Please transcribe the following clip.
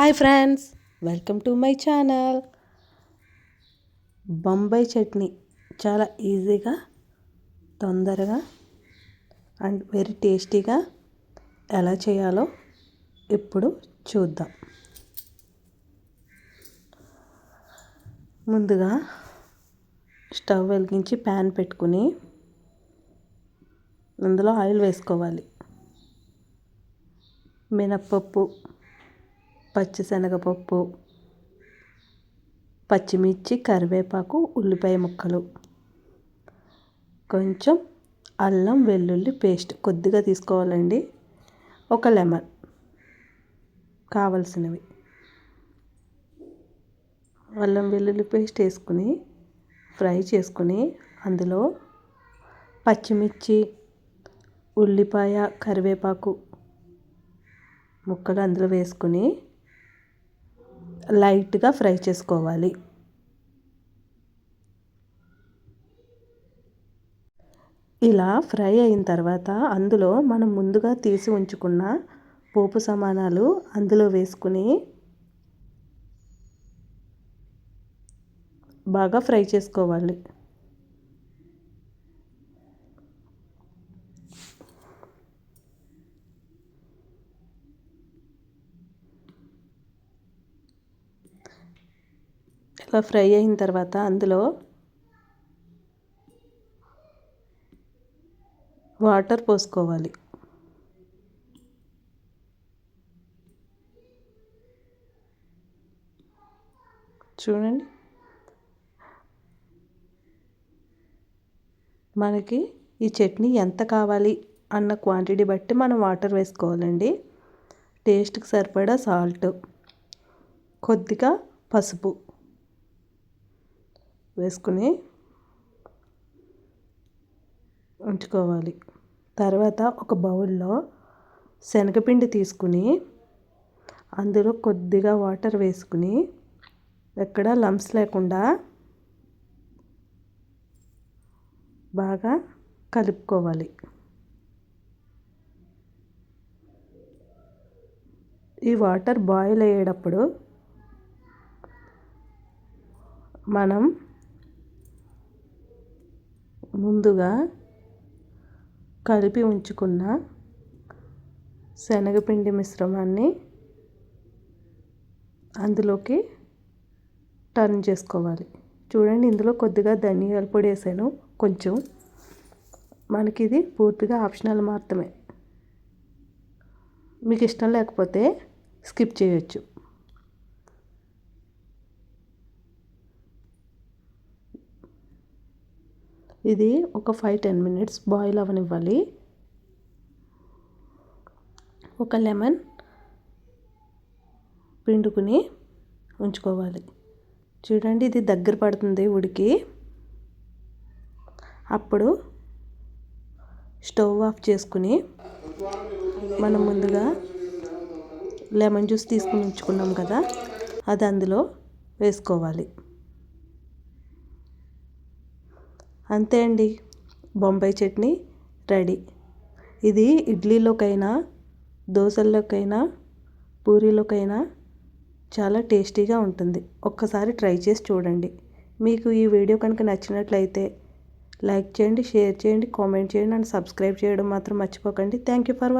Hi friends welcome to my channel. Bombay chutney చాలా ఈజీగా తొందరగా అండ్ వెరీ టేస్టీగా ఎలా చేయాలో ఇప్పుడు చూద్దాం. ముందుగా స్టవ్ వెలిగించి ప్యాన్ పెట్టుకుని అందులో ఆయిల్ వేసుకోవాలి. మినప్పప్పు పచ్చిశనగపప్పు పచ్చిమిర్చి కరివేపాకు ఉల్లిపాయ ముక్కలు. కొంచెం అల్లం వెల్లుల్లి పేస్ట్ కొద్దిగా తీసుకోవాలండి. ఒక లెమన్ కావలసినవి. అల్లం వెల్లుల్లి పేస్ట్ వేసుకుని ఫ్రై చేసుకుని అందులో పచ్చిమిర్చి ఉల్లిపాయ కరివేపాకు ముక్కలు అందులో వేసుకుని లైట్గా ఫ్రై చేసుకోవాలి. ఇలా ఫ్రై అయిన తర్వాత అందులో మనం ముందుగా తీసి ఉంచుకున్న పోపు సమానాలు అందులో వేసుకుని బాగా ఫ్రై చేసుకోవాలి. ఇలా ఫ్రై అయిన తర్వాత అందులో వాటర్ పోసుకోవాలి. చూడండి. మనకి ఈ చట్నీ ఎంత కావాలి అన్న క్వాంటిటీ బట్టి మనం వాటర్ వేసుకోవాలండి. టేస్ట్కి సరిపడా సాల్ట్ కొద్దిగా పసుపు. వేసుకుని ఉంచుకోవాలి. తర్వాత ఒక బౌల్లో శనగపిండి తీసుకుని అందులో కొద్దిగా వాటర్ వేసుకుని ఎక్కడ లంప్స్ లేకుండా బాగా కలుపుకోవాలి. ఈ వాటర్ బాయిల్ అయ్యేటప్పుడు మనం ముందుగా కలిపి ఉంచుకున్న శనగపిండి మిశ్రమాన్ని అందులోకి టర్న్ చేసుకోవాలి. చూడండి ఇందులో కొద్దిగా ధనియాల పొడి వేసాను. కొంచెం మనకి ఇది పూర్తిగా ఆప్షనల్ మాత్రమే. మీకు ఇష్టం లేకపోతే స్కిప్ చేయొచ్చు. ఇది ఒక ఫైవ్ టెన్ మినిట్స్ బాయిల్ అవనివ్వాలి. ఒక లెమన్ పిండుకుని ఉంచుకోవాలి. చూడండి ఇది దగ్గర పడుతుంది ఉడికి. అప్పుడు స్టవ్ ఆఫ్ చేసుకుని మనం ముందుగా లెమన్ జ్యూస్ తీసుకుని ఉంచుకున్నాం కదా అది అందులో వేసుకోవాలి. అంతే అండి. బొంబాయి చట్నీ రెడీ. ఇది ఇడ్లీలోకైనా దోశల్లోకైనా పూరీలోకైనా చాలా టేస్టీగా ఉంటుంది. ఒక్కసారి ట్రై చేసి చూడండి. మీకు ఈ వీడియో కనుక నచ్చినట్లయితే లైక్ చేయండి షేర్ చేయండి కామెంట్ చేయండి అండ్ సబ్స్క్రైబ్ చేయడం మాత్రం మర్చిపోకండి. Thank you for watching